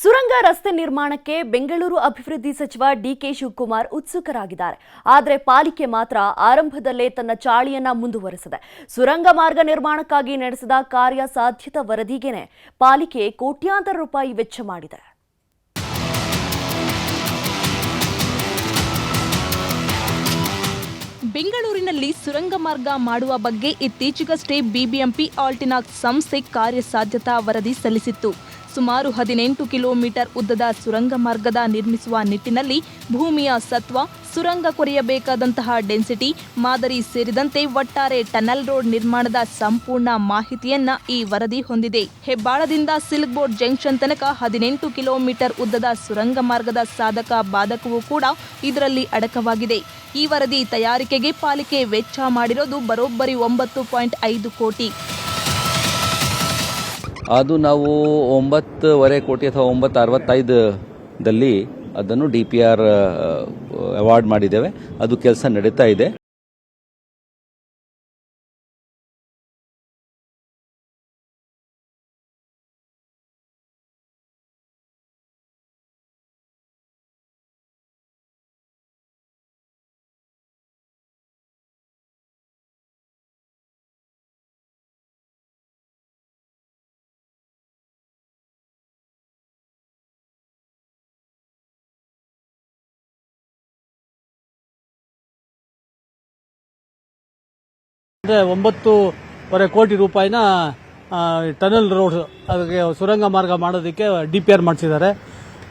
ಸುರಂಗ ರಸ್ತೆ ನಿರ್ಮಾಣಕ್ಕೆ ಬೆಂಗಳೂರು ಅಭಿವೃದ್ಧಿ ಸಚಿವ ಡಿಕೆ ಶಿವಕುಮಾರ್ ಉತ್ಸುಕರಾಗಿದ್ದಾರೆ. ಆದರೆ ಪಾಲಿಕೆ ಮಾತ್ರ ಆರಂಭದಲ್ಲೇ ತನ್ನ ಚಾಳಿಯನ್ನ ಮುಂದುವರೆಸಿದೆ. ಸುರಂಗ ಮಾರ್ಗ ನಿರ್ಮಾಣಕ್ಕಾಗಿ ನಡೆಸಿದ ಕಾರ್ಯ ಸಾಧ್ಯತಾ ವರದಿಗೆನೆ ಪಾಲಿಕೆ ಕೋಟ್ಯಾಂತರ ರೂಪಾಯಿ ವೆಚ್ಚ ಮಾಡಿದೆ. ಬೆಂಗಳೂರಿನಲ್ಲಿ ಸುರಂಗ ಮಾರ್ಗ ಮಾಡುವ ಬಗ್ಗೆ ಇತ್ತೀಚೆಗಷ್ಟೇ ಬಿಬಿಎಂಪಿ ಆಲ್ಟಿನಾಕ್ ಸಂಸ್ಥೆ ಕಾರ್ಯಸಾಧ್ಯತಾ ವರದಿ ಸಲ್ಲಿಸಿತ್ತು. ಸುಮಾರು ಹದಿನೆಂಟು ಕಿಲೋಮೀಟರ್ ಉದ್ದದ ಸುರಂಗ ಮಾರ್ಗದ ನಿರ್ಮಿಸುವ ನಿಟ್ಟಿನಲ್ಲಿ ಭೂಮಿಯ ಸತ್ವ, ಸುರಂಗ ಕೊರೆಯಬೇಕಾದಂತಹ ಡೆನ್ಸಿಟಿ ಮಾದರಿ ಸೇರಿದಂತೆ ಒಟ್ಟಾರೆ ಟನಲ್ ರೋಡ್ ನಿರ್ಮಾಣದ ಸಂಪೂರ್ಣ ಮಾಹಿತಿಯನ್ನ ಈ ವರದಿ ಹೊಂದಿದೆ. ಹೆಬ್ಬಾಳದಿಂದ ಸಿಲ್ಕ್ ಬೋರ್ಡ್ ಜಂಕ್ಷನ್ ತನಕ ಹದಿನೆಂಟು ಕಿಲೋಮೀಟರ್ ಉದ್ದದ ಸುರಂಗ ಮಾರ್ಗದ ಸಾಧಕ ಬಾಧಕವೂ ಕೂಡ ಇದರಲ್ಲಿ ಅಡಕವಾಗಿದೆ. ಈ ವರದಿ ತಯಾರಿಕೆಗೆ ಪಾಲಿಕೆ ವೆಚ್ಚ ಮಾಡಿರೋದು ಬರೋಬ್ಬರಿ ಒಂಬತ್ತು ಪಾಯಿಂಟ್ ಐದು ಕೋಟಿ. ಅದು ನಾವು ಒಂಬತ್ತುವರೆ ಕೋಟಿ ಅಥವಾ ಒಂಬತ್ತು ಅರವತ್ತೈದದಲ್ಲಿ ಅದನ್ನು ಡಿ ಪಿ ಆರ್ ಅವಾರ್ಡ್ ಮಾಡಿದ್ದೇವೆ. ಅದು ಕೆಲಸ ನಡೀತಾ ಇದೆ. ಅಂದರೆ ಒಂಬತ್ತೂವರೆ ಕೋಟಿ ರೂಪಾಯಿನ ಟನಲ್ ರೋಡ್ ಅದಕ್ಕೆ ಸುರಂಗ ಮಾರ್ಗ ಮಾಡೋದಕ್ಕೆ ಡಿ ಪಿ ಆರ್ ಮಾಡಿಸಿದ್ದಾರೆ.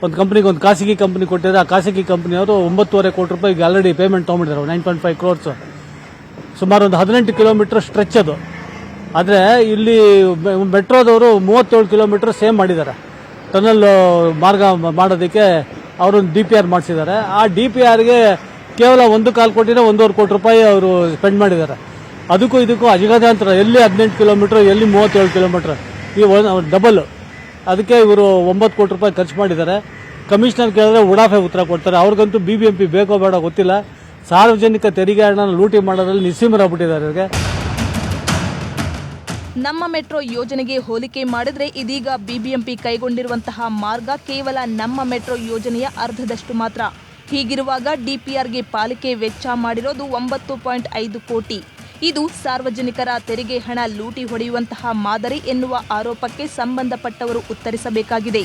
ಒಂದು ಕಂಪ್ನಿಗೆ ಒಂದು ಖಾಸಗಿ ಕಂಪ್ನಿ ಕೊಟ್ಟಿದ್ದಾರೆ. ಆ ಖಾಸಗಿ ಕಂಪ್ನಿಯವರು ಒಂಬತ್ತುವರೆ ಕೋಟಿ ರೂಪಾಯಿಗೆ ಆಲ್ರೆಡಿ ಪೇಮೆಂಟ್ ತೊಗೊಂಡಿದ್ದಾರೆ. ನೈನ್ ಪಾಯಿಂಟ್ ಫೈವ್ ಕ್ರೋರ್ಸ್ ಸುಮಾರು ಒಂದು ಹದಿನೆಂಟು ಕಿಲೋಮೀಟರ್ ಸ್ಟ್ರೆಚ್ ಅದು. ಆದರೆ ಇಲ್ಲಿ ಮೆಟ್ರೋದವರು ಮೂವತ್ತೇಳು ಕಿಲೋಮೀಟರ್ ಸೇಮ್ ಮಾಡಿದ್ದಾರೆ. ಟನಲ್ ಮಾರ್ಗ ಮಾಡೋದಕ್ಕೆ ಅವರೊಂದು ಡಿ ಪಿ ಆರ್ ಮಾಡಿಸಿದ್ದಾರೆ. ಆ ಡಿ ಪಿ ಆರ್ಗೆ ಕೇವಲ ಒಂದು ಕಾಲು ಕೋಟಿನ ಒಂದೂವರೆ ಕೋಟಿ ರೂಪಾಯಿ ಅವರು ಸ್ಪೆಂಡ್ ಮಾಡಿದ್ದಾರೆ. ಅದಕ್ಕೂ ಇದಕ್ಕೂ ಅಜಗಜಾಂತರ ಎಲ್ಲಿ ಹದಿನೆಂಟು ಕಿಲೋಮೀಟ್ರ್, ಎಲ್ಲಿ ಮೂವತ್ತೇಳು ಕಿಲೋಮೀಟ್ರ್. ಈ ಡಬಲ್. ಅದಕ್ಕೆ ಇವರು ಒಂಬತ್ತು ಕೋಟಿ ರೂಪಾಯಿ ಖರ್ಚು ಮಾಡಿದ್ದಾರೆ. ಕಮಿಷನರ್ ಕೇಳಿದ್ರೆ ಉಡಾಫೆ ಉತ್ತರ ಕೊಡ್ತಾರೆ. ಅವ್ರಿಗಂತೂ ಬಿ ಬಿ ಎಂ ಪಿ ಬೇಕೋ ಬೇಡ ಗೊತ್ತಿಲ್ಲ. ಸಾರ್ವಜನಿಕ ತೆರಿಗೆ ಹಣನ ಲೂಟಿ ಮಾಡೋದ್ರಲ್ಲಿ ನಿಸ್ಸೀಮರಾಗ್ಬಿಟ್ಟಿದ್ದಾರೆ ಅವ್ರಿಗೆ ನಮ್ಮ ಮೆಟ್ರೋ ಯೋಜನೆಗೆ ಹೋಲಿಕೆ ಮಾಡಿದ್ರೆ ಇದೀಗ ಬಿಬಿಎಂಪಿ ಕೈಗೊಂಡಿರುವಂತಹ ಮಾರ್ಗ ಕೇವಲ ನಮ್ಮ ಮೆಟ್ರೋ ಯೋಜನೆಯ ಅರ್ಧದಷ್ಟು ಮಾತ್ರ. ಹೀಗಿರುವಾಗ ಡಿಪಿಆರ್ಗೆ ಪಾಲಿಕೆ ವೆಚ್ಚ ಮಾಡಿರೋದು ಒಂಬತ್ತು ಪಾಯಿಂಟ್ ಐದು ಕೋಟಿ. ಇದು ಸಾರ್ವಜನಿಕರ ತೆರಿಗೆ ಹಣ ಲೂಟಿ ಹೊಡೆಯುವಂತಹ ಮಾದರಿ ಎನ್ನುವ ಆರೋಪಕ್ಕೆ ಸಂಬಂಧಪಟ್ಟವರು ಉತ್ತರಿಸಬೇಕಾಗಿದೆ.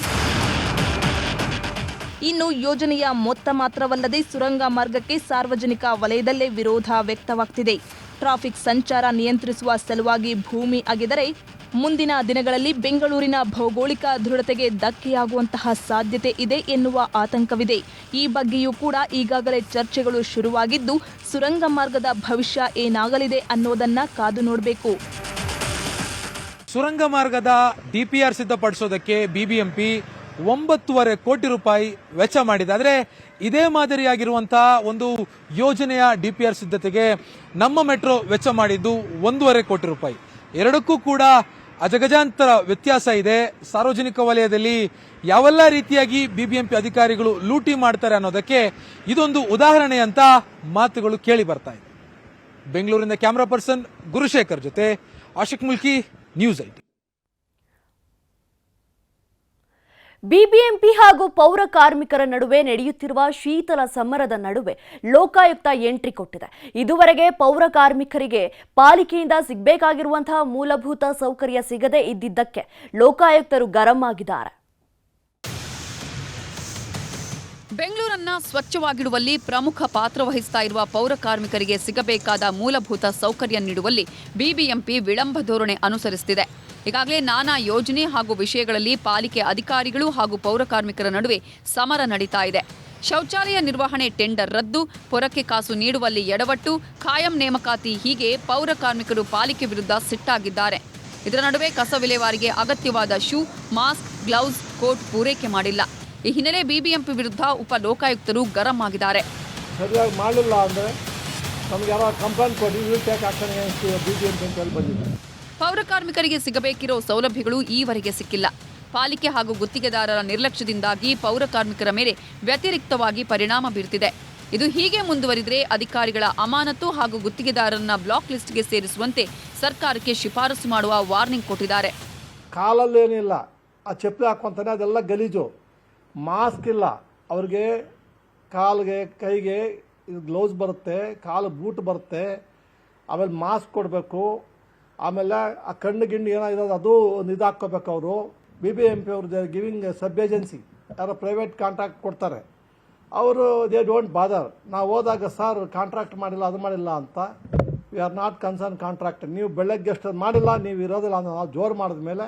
ಇನ್ನು ಯೋಜನೆಯ ಮೊತ್ತ ಮಾತ್ರವಲ್ಲದೆ ಸುರಂಗ ಮಾರ್ಗಕ್ಕೆ ಸಾರ್ವಜನಿಕ ವಲಯದಲ್ಲೇ ವಿರೋಧ ವ್ಯಕ್ತವಾಗ್ತಿದೆ. ಟ್ರಾಫಿಕ್ ಸಂಚಾರ ನಿಯಂತ್ರಿಸುವ ಸಲುವಾಗಿ ಭೂಮಿ ಅಗೆದರೆ ಮುಂದಿನ ದಿನಗಳಲ್ಲಿ ಬೆಂಗಳೂರಿನ ಭೌಗೋಳಿಕ ದೃಢತೆಗೆ ಧಕ್ಕೆಯಾಗುವಂತಹ ಸಾಧ್ಯತೆ ಇದೆ ಎನ್ನುವ ಆತಂಕವಿದೆ. ಈ ಬಗ್ಗೆಯೂ ಕೂಡ ಈಗಾಗಲೇ ಚರ್ಚೆಗಳು ಶುರುವಾಗಿದ್ದು, ಸುರಂಗ ಮಾರ್ಗದ ಭವಿಷ್ಯ ಏನಾಗಲಿದೆ ಅನ್ನೋದನ್ನ ಕಾದು ನೋಡಬೇಕು. ಸುರಂಗ ಮಾರ್ಗದ ಡಿಪಿಆರ್ ಸಿದ್ಧಪಡಿಸೋದಕ್ಕೆ ಬಿಬಿಎಂಪಿ ಒಂಬತ್ತುವರೆ ಕೋಟಿ ರೂಪಾಯಿ ವೆಚ್ಚ ಮಾಡಿದೆ. ಆದರೆ ಇದೇ ಮಾದರಿಯಾಗಿರುವಂತಹ ಒಂದು ಯೋಜನೆಯ ಡಿ ಪಿ ಆರ್ ಸಿದ್ಧತೆಗೆ ನಮ್ಮ ಮೆಟ್ರೋ ವೆಚ್ಚ ಮಾಡಿದ್ದು ಒಂದೂವರೆ ಕೋಟಿ ರೂಪಾಯಿ. ಎರಡಕ್ಕೂ ಕೂಡ ಅಜಗಜಾಂತರ ವ್ಯತ್ಯಾಸ ಇದೆ. ಸಾರ್ವಜನಿಕ ವಲಯದಲ್ಲಿ ಯಾವೆಲ್ಲ ರೀತಿಯಾಗಿ ಬಿಬಿಎಂಪಿ ಅಧಿಕಾರಿಗಳು ಲೂಟಿ ಮಾಡ್ತಾರೆ ಅನ್ನೋದಕ್ಕೆ ಇದೊಂದು ಉದಾಹರಣೆ ಅಂತ ಮಾತುಗಳು ಕೇಳಿ ಬರ್ತಾ ಇದೆ. ಬೆಂಗಳೂರಿನ ಕ್ಯಾಮರಾ ಪರ್ಸನ್ ಗುರುಶೇಖರ್ ಜೊತೆ Ashik Mulki, news IT BBMP ಹಾಗೂ ಪೌರ ಕಾರ್ಮಿಕರ ನಡುವೆ ನಡೆಯುತ್ತಿರುವ ಶೀತಲ ಸಮರದ ನಡುವೆ ಲೋಕಾಯುಕ್ತ ಎಂಟ್ರಿ ಕೊಟ್ಟಿದೆ. ಇದುವರೆಗೆ ಪೌರ ಕಾರ್ಮಿಕರಿಗೆ ಪಾಲಿಕೆಯಿಂದ ಸಿಗಬೇಕಾಗಿರುವಂತಹ ಮೂಲಭೂತ ಸೌಕರ್ಯ ಸಿಗದೇ ಇದ್ದಿದ್ದಕ್ಕೆ ಲೋಕಾಯುಕ್ತರು ಗರಂ ಆಗಿದ್ದಾರೆ. ಬೆಂಗಳೂರನ್ನ ಸ್ವಚ್ಛವಾಗಿಡುವಲ್ಲಿ ಪ್ರಮುಖ ಪಾತ್ರ ವಹಿಸ್ತಾ ಇರುವ ಪೌರ ಕಾರ್ಮಿಕರಿಗೆ ಸಿಗಬೇಕಾದ ಮೂಲಭೂತ ಸೌಕರ್ಯ ನೀಡುವಲ್ಲಿ ಬಿಬಿಎಂಪಿ ವಿಳಂಬ ಧೋರಣೆ ಅನುಸರಿಸುತ್ತಿದೆ ಈಗಾಗಲೇ ನಾನಾ ಯೋಜನೆ ಹಾಗೂ ವಿಷಯಗಳಲ್ಲಿ ಪಾಲಿಕೆ ಅಧಿಕಾರಿಗಳು ಹಾಗೂ ಪೌರ ಕಾರ್ಮಿಕರ ನಡುವೆ ಸಮರ ನಡೀತಾ ಇದೆ. ಶೌಚಾಲಯ ನಿರ್ವಹಣೆ ಟೆಂಡರ್ ರದ್ದು, ಪೊರಕೆ ಕಾಸು ನೀಡುವಲ್ಲಿ ಎಡವಟ್ಟು ಖಾಯಂ ನೇಮಕಾತಿ ಹೀಗೆ ಪೌರ ಕಾರ್ಮಿಕರು ಪಾಲಿಕೆ ವಿರುದ್ಧ ಸಿಟ್ಟಾಗಿದ್ದಾರೆ. ಇದರ ನಡುವೆ ಕಸ ವಿಲೇವಾರಿಗೆ ಅಗತ್ಯವಾದ ಶೂ, ಮಾಸ್ಕ್, ಗ್ಲೌಸ್, ಕೋಟ್ ಪೂರೈಕೆ ಮಾಡಿಲ್ಲ. ಈ ಹಿನ್ನೆಲೆ ಬಿಬಿಎಂಪಿ ವಿರುದ್ಧ ಉಪ ಲೋಕಾಯುಕ್ತರು ಗರಂ ಆಗಿದ್ದಾರೆ. ಮಾಡಲಿಲ್ಲ ಅಂದರೆ ನಮ್ಗೆ ಯಾರೋ ಕೊಡಿ ಅಂತ ಹೇಳಿ ಪೌರ ಕಾರ್ಮಿಕರಿಗೆ ಸಿಗಬೇಕಿರೋ ಸೌಲಭ್ಯಗಳು ಈವರೆಗೆ ಸಿಕ್ಕಿಲ್ಲ. ಪಾಲಿಕೆ ಹಾಗೂ ಗುತ್ತಿಗೆದಾರರ ನಿರ್ಲಕ್ಷ್ಯದಿಂದಾಗಿ ಪೌರಕಾರ್ಮಿಕರ ಮೇಲೆ ವ್ಯತಿರಿಕ್ತವಾಗಿ ಪರಿಣಾಮ ಬೀರ್ತಿದೆ. ಇದು ಹೀಗೆ ಮುಂದುವರಿದರೆ ಅಧಿಕಾರಿಗಳ ಅಮಾನತು ಹಾಗೂ ಗುತ್ತಿಗೆದಾರರನ್ನ ಬ್ಲಾಕ್ ಲಿಸ್ಟ್ಗೆ ಸೇರಿಸುವಂತೆ ಸರ್ಕಾರಕ್ಕೆ ಶಿಫಾರಸು ಮಾಡುವ ವಾರ್ನಿಂಗ್ ಕೊಟ್ಟಿದ್ದಾರೆ. ಕಾಲಲ್ಲೇನಿಲ್ಲ. ಆ ಚಪ್ಪಲಿ ಹಾಕೊಂತಾನೆ ಅದೆಲ್ಲ ಗಲೀಜು. ಮಾಸ್ಕ್ ಇಲ್ಲ. ಅವ್ರಿಗೆ ಕಾಲಿಗೆ, ಕೈಗೆ ಗ್ಲೌಸ್ ಬರುತ್ತೆ, ಕಾಲು ಬೂಟ್ ಬರುತ್ತೆ. ಆಮೇಲೆ ಮಾಸ್ಕ್ ಕೊಡಬೇಕು. ಆಮೇಲೆ ಆ ಕಣ್ಣು ಗಿಣ್ಣು ಏನಾಗಿರೋದು ಅದು ಹಾಕ್ಕೋಬೇಕು ಅವರು. ಬಿ ಬಿ ಎಂ ಪಿ ಅವ್ರದ್ದು ಗಿವಿಂಗ್ ಸಬ್ ಏಜೆನ್ಸಿ ಯಾರೋ ಪ್ರೈವೇಟ್ ಕಾಂಟ್ರಾಕ್ಟ್ ಕೊಡ್ತಾರೆ. ಅವರು ದೇ ಡೋಂಟ್ ಬಾದರ್ ನಾವು ಹೋದಾಗ ಸರ್ ಕಾಂಟ್ರಾಕ್ಟ್ ಮಾಡಿಲ್ಲ, ಅದು ಮಾಡಿಲ್ಲ ಅಂತ. We are not concern contract ನೀವು ಬೆಳಗ್ಗೆ ಅಷ್ಟು ಮಾಡಿಲ್ಲ, ನೀವು ಇರೋದಿಲ್ಲ ಅಂತ ನಾವು ಜೋರು ಮಾಡಿದ ಮೇಲೆ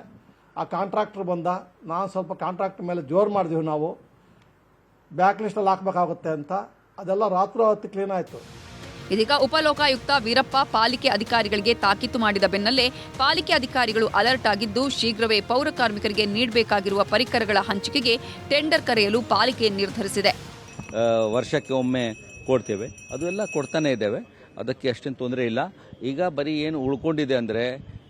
ಆ ಕಾಂಟ್ರಾಕ್ಟ್ರ್ ಬಂದ, ನಾನು ಸ್ವಲ್ಪ ಕಾಂಟ್ರಾಕ್ಟ್ ಮೇಲೆ ಜೋರು ಮಾಡಿದೀವಿ ನಾವು. ಬ್ಯಾಕ್ ಲಿಸ್ಟಲ್ಲಿ ಹಾಕಬೇಕಾಗುತ್ತೆ ಅಂತ. ಅದೆಲ್ಲ ರಾತ್ರಿ ಹೊತ್ತು ಕ್ಲೀನ್ ಆಯಿತು. ಇದೀಗ ಉಪಲೋಕಾಯುಕ್ತ ವೀರಪ್ಪ ಪಾಲಿಕೆ ಅಧಿಕಾರಿಗಳಿಗೆ ತಾಕೀತು ಮಾಡಿದ ಬೆನ್ನಲ್ಲೇ ಪಾಲಿಕೆ ಅಧಿಕಾರಿಗಳು ಅಲರ್ಟ್ ಆಗಿದ್ದು ಶೀಘ್ರವೇ ಪೌರ ಕಾರ್ಮಿಕರಿಗೆ ನೀಡಬೇಕಾಗಿರುವ ಪರಿಕರಗಳ ಹಂಚಿಕೆಗೆ ಟೆಂಡರ್ ಕರೆಯಲು ಪಾಲಿಕೆ ನಿರ್ಧರಿಸಿದೆ. ವರ್ಷಕ್ಕೆ ಒಮ್ಮೆ ಕೊಡ್ತೇವೆ. ಅದು ಎಲ್ಲ ಕೊಡ್ತಾನೆ ಇದ್ದೇವೆ. ಅದಕ್ಕೆ ಅಷ್ಟೇನು ತೊಂದರೆ ಇಲ್ಲ. ಈಗ ಬರೀ ಏನು ಉಳ್ಕೊಂಡಿದೆ ಅಂದರೆ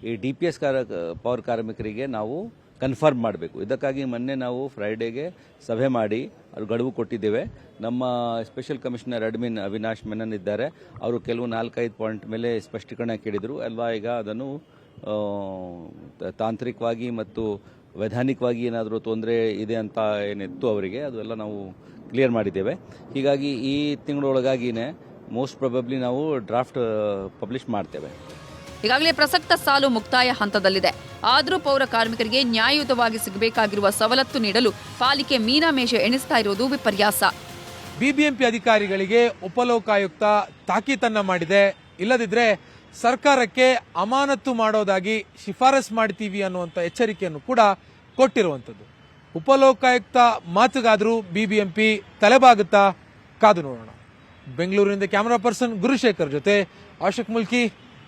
ಈ ಡಿ ಪಿ ಎಸ್ ಕಾರ ಪೌರ ಕಾರ್ಮಿಕರಿಗೆ ನಾವು ಕನ್ಫರ್ಮ್ ಮಾಡಬೇಕು. ಇದಕ್ಕಾಗಿ ಮೊನ್ನೆ ನಾವು ಫ್ರೈಡೇಗೆ ಸಭೆ ಮಾಡಿ ಅವ್ರು ಗಡುವು ಕೊಟ್ಟಿದ್ದೇವೆ. ನಮ್ಮ special commissioner admin Avinash Menon ಇದ್ದಾರೆ ಅವರು ಕೆಲವು ನಾಲ್ಕೈದು ಪಾಯಿಂಟ್ ಮೇಲೆ ಸ್ಪಷ್ಟೀಕರಣ ಕೇಳಿದರು. ಅಲ್ವಾ, ಈಗ ಅದನ್ನು ತಾಂತ್ರಿಕವಾಗಿ ಮತ್ತು ವೈಧಾನಿಕವಾಗಿ ಏನಾದರೂ ತೊಂದರೆ ಇದೆ ಅಂತ ಏನಿತ್ತು ಅವರಿಗೆ, ಅದೆಲ್ಲ ನಾವು ಕ್ಲಿಯರ್ ಮಾಡಿದ್ದೇವೆ. ಹೀಗಾಗಿ ಈ ತಿಂಗಳೊಳಗಾಗಿನೇ ಮೋಸ್ಟ್ ಪ್ರೊಬಬ್ಲಿ ನಾವು ಡ್ರಾಫ್ಟ್ ಪಬ್ಲಿಷ್ ಮಾಡ್ತೇವೆ. ಈಗಾಗಲೇ ಪ್ರಸಕ್ತ ಸಾಲು ಮುಕ್ತಾಯ ಹಂತದಲ್ಲಿದೆ. ಆದರೂ ಪೌರ ಕಾರ್ಮಿಕರಿಗೆ ನ್ಯಾಯಯುತವಾಗಿ ಸಿಗಬೇಕಾಗಿರುವ ಸವಲತ್ತು ನೀಡಲು ಪಾಲಿಕೆ ಮೀನಾಮೇಷ ಎಣಿಸ್ತಾ ಇರುವುದು ವಿಪರ್ಯಾಸ. ಬಿಬಿಎಂಪಿ ಅಧಿಕಾರಿಗಳಿಗೆ ಉಪಲೋಕಾಯುಕ್ತ ತಾಕೀತನ್ನ ಮಾಡಿದೆ. ಇಲ್ಲದಿದ್ರೆ ಸರ್ಕಾರಕ್ಕೆ ಅಮಾನತು ಮಾಡೋದಾಗಿ ಶಿಫಾರಸ್ ಮಾಡ್ತೀವಿ ಅನ್ನುವಂಥ ಎಚ್ಚರಿಕೆಯನ್ನು ಕೂಡ ಕೊಟ್ಟಿರುವಂಥದ್ದು. ಉಪಲೋಕಾಯುಕ್ತ ಮಾತುಗಾದರೂ ಬಿಬಿಎಂಪಿ ತಲೆಬಾಗುತ್ತಾ ಕಾದು ನೋಡೋಣ. ಬೆಂಗಳೂರಿನಿಂದ ಕ್ಯಾಮರಾ ಪರ್ಸನ್ ಗುರುಶೇಖರ್ ಜೊತೆ ಆಶಕ್ ಮುಲ್ಕಿ